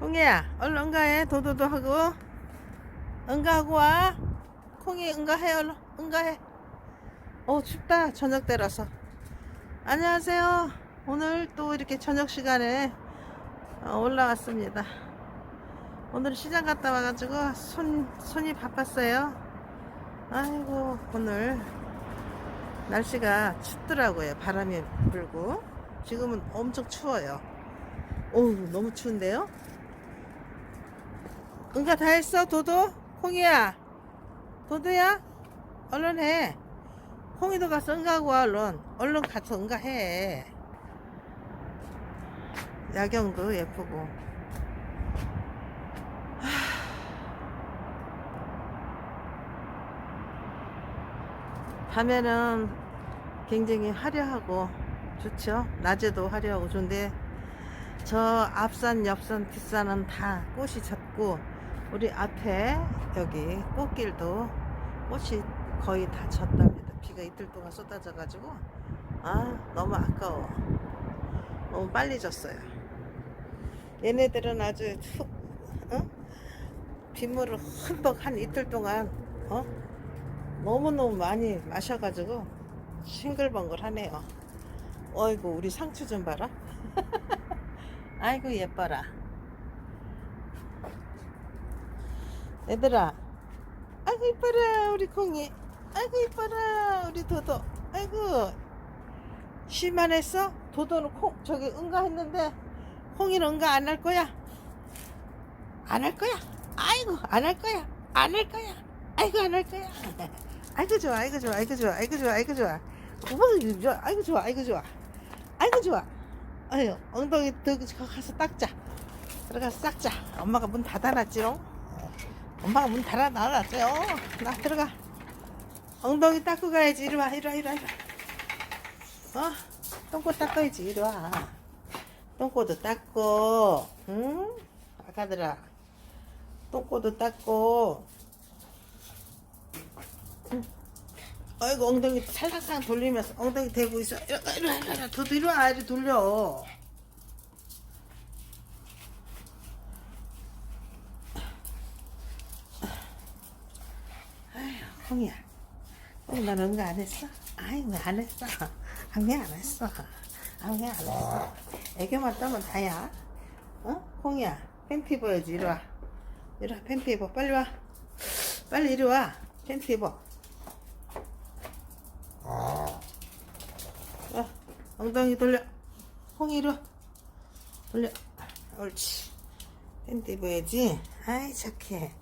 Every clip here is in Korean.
콩이야 얼른 응가해. 도도도 하고. 응가하고 와. 콩이 응가해 얼른 응가해. 어 춥다. 저녁 때라서. 안녕하세요. 오늘 또 이렇게 저녁 시간에 어, 올라왔습니다. 오늘 시장 갔다 와가지고 손, 손이 바빴어요. 아이고 오늘 날씨가 춥더라고요. 바람이 불고. 지금은 엄청 추워요. 어우 너무 추운데요 응가 다 했어 도도? 콩이야. 도도야? 얼른 해. 콩이도 가서 응가하고 와 얼른 얼른 가서 응가해. 야경도 예쁘고. 하... 밤에는 굉장히 화려하고 좋죠? 낮에도 화려하고 좋은데 저 앞산 옆산 뒷산은 다 꽃이 졌고 우리 앞에 여기 꽃길도 꽃이 거의 다 졌답니다. 비가 이틀 동안 쏟아져 가지고. 아 너무 아까워. 너무 빨리 졌어요. 얘네들은 아주 훅 어? 빗물을 흠뻑 한 이틀 동안 어? 너무너무 많이 마셔가지고 싱글벙글 하네요. 어이구 우리 상추 좀 봐라. 아이고 예뻐라 얘들아 아이고 이뻐라 우리 콩이. 아이고 이뻐라 우리 도도. 아이고. 쉬만 했어? 도도는 콩 저기 응가 했는데 콩이는 응가 안 할 거야. 안 할 거야. 아이고 안 할 거야. 안 할 거야. 아이고 안 할 거야. 아이고 좋아 아이고 좋아 아이고 좋아 아이고 좋아 아이고 좋아. 어머 좋아 아이고 좋아 아이고 좋아. 아이고 좋아. 아유 엉덩이 더 가서 닦자. 들어가서 닦자. 엄마가 문 닫아놨지롱 엄마가 문 닫아놨어요. 나 들어가. 엉덩이 닦고 가야지. 이리 와 이리 와 이리 와 이리 와. 어? 똥꼬 닦아야지. 이리 와. 똥꼬도 닦고 응? 아가들아 똥꼬도 닦고. 응. 아이고 엉덩이 살랑살랑 돌리면서 엉덩이 대고 있어. 이리 와 이리 와 이리 와. 저도 이리 와. 이리 돌려 아휴 콩이야. 콩이 넌 응가 안 했어? 아이 왜 안 했어? 아 왜안 했어? 아 왜안 했어? 애교만 떠면 다야. 어? 콩이야 팬티 입어야지. 이리 와. 이리 와 팬티 입어 빨리 와. 빨리 이리 와 팬티 입어 어, 엉덩이 돌려. 콩이 이리 와. 돌려. 옳지. 팬티 입어야지. 아이 착해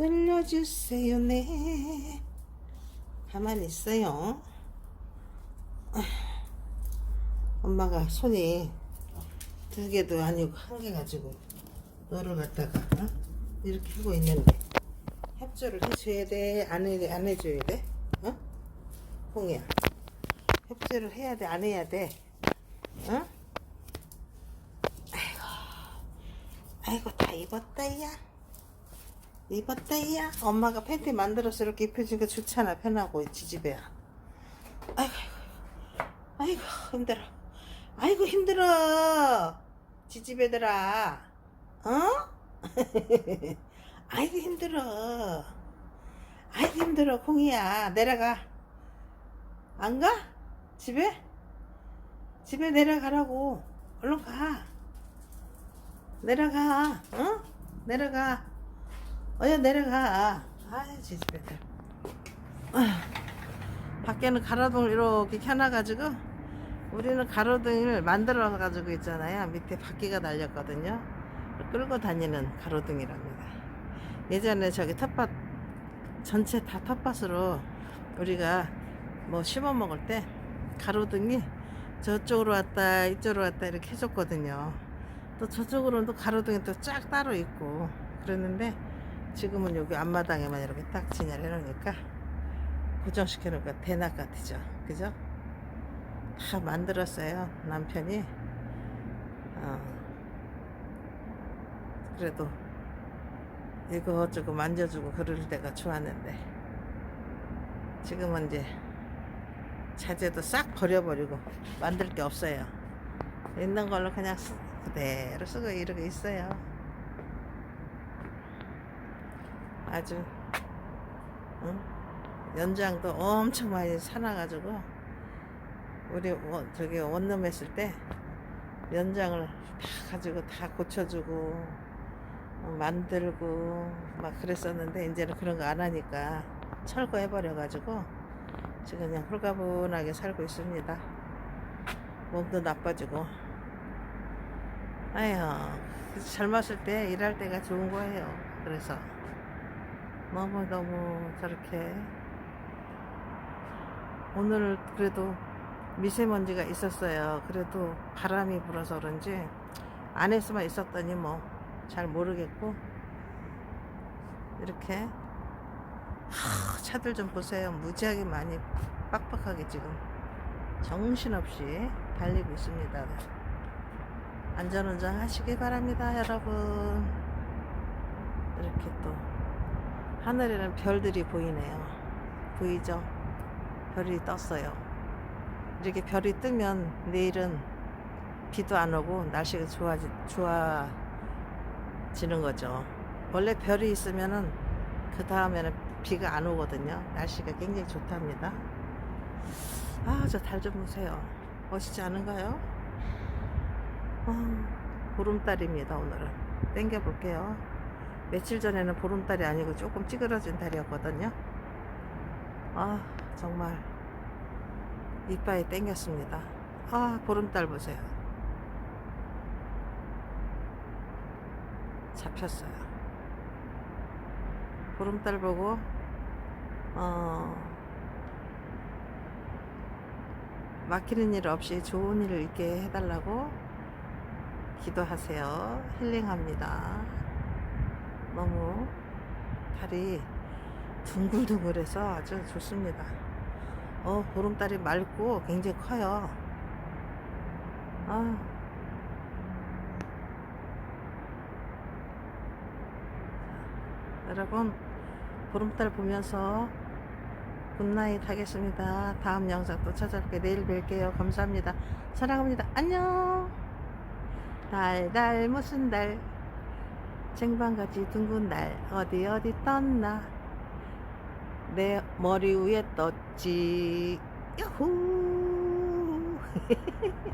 늘려주세요 네 가만히 있어요 아, 엄마가 손이 두 개도 아니고 한 개 가지고 너를 갖다가 어? 이렇게 하고 있는데 협조를 해줘야 돼? 안, 해, 안 해줘야 돼? 어? 홍이야 협조를 해야 돼? 안 해야 돼? 어? 아이고 아이고 다 입었다 야 입었다 야 엄마가 팬티 만들어서 이렇게 입혀주니까 좋잖아. 편하고 지지배야 아이고 아이고 힘들어. 아이고 힘들어. 지지배들아 어? 아이고 힘들어. 아이고 힘들어. 콩이야. 내려가. 안 가? 집에? 집에 내려가라고. 얼른 가. 내려가. 어? 내려가 어여 내려가. 아이 지지배들 아, 밖에는 가로등을 이렇게 켜놔가지고 우리는 가로등을 만들어 가지고 있잖아요. 밑에 바퀴가 달렸거든요. 끌고 다니는 가로등이랍니다. 예전에 저기 텃밭 전체 다 텃밭으로 우리가 뭐 심어 먹을 때 가로등이 저쪽으로 왔다 이쪽으로 왔다 이렇게 해줬거든요. 또 저쪽으로는 또 가로등이 또 쫙 따로 있고 그랬는데 지금은 여기 앞마당에만 이렇게 딱 진열해 놓으니까 고정시켜 놓으니까 대낮 같으죠. 그죠? 다 만들었어요 남편이. 어, 그래도 이거저거 만져주고 그럴 때가 좋았는데 지금은 이제 자재도 싹 버려버리고 만들 게 없어요. 있는 걸로 그냥 쓰- 그대로 쓰고 이러고 있어요. 아주 응? 연장도 엄청 많이 사놔가지고 우리 원, 저기 원룸 했을 때 연장을 다 가지고 다 고쳐주고 어, 만들고 막 그랬었는데 이제는 그런 거 안 하니까 철거해 버려 가지고 지금 그냥 홀가분하게 살고 있습니다. 몸도 나빠지고 아휴 젊었을 때 일할 때가 좋은 거예요. 그래서 너무 너무 저렇게 오늘 그래도 미세먼지가 있었어요. 그래도 바람이 불어서 그런지 안에서만 있었더니 뭐 잘 모르겠고 이렇게 하, 차들 좀 보세요. 무지하게 많이 빡빡하게 지금 정신없이 달리고 있습니다. 안전운전 하시기 바랍니다, 여러분. 이렇게 또 하늘에는 별들이 보이네요. 보이죠? 별이 떴어요. 이렇게 별이 뜨면 내일은 비도 안 오고 날씨가 좋아지, 좋아지는 거죠. 원래 별이 있으면은 그 다음에는 비가 안 오거든요. 날씨가 굉장히 좋답니다. 아, 저 달 좀 보세요. 멋있지 않은가요? 아, 보름달입니다, 오늘은. 땡겨볼게요. 며칠 전에는 보름달이 아니고 조금 찌그러진 달이었거든요. 아, 정말 이빨이 땡겼습니다. 아, 보름달 보세요. 잡혔어요. 보름달 보고, 어, 막히는 일 없이 좋은 일을 있게 해달라고 기도하세요. 힐링합니다. 너무 달이 둥글둥글해서 아주 좋습니다. 어, 보름달이 맑고 굉장히 커요. 아. 여러분, 보름달 보면서 굿나잇 하겠습니다. 다음 영상 또 찾아올게요. 내일 뵐게요. 감사합니다. 사랑합니다. 안녕! 달, 달, 무슨 달? 쟁반같이 둥근 달, 어디, 어디 떴나? 내 머리 위에 떴지. 야호!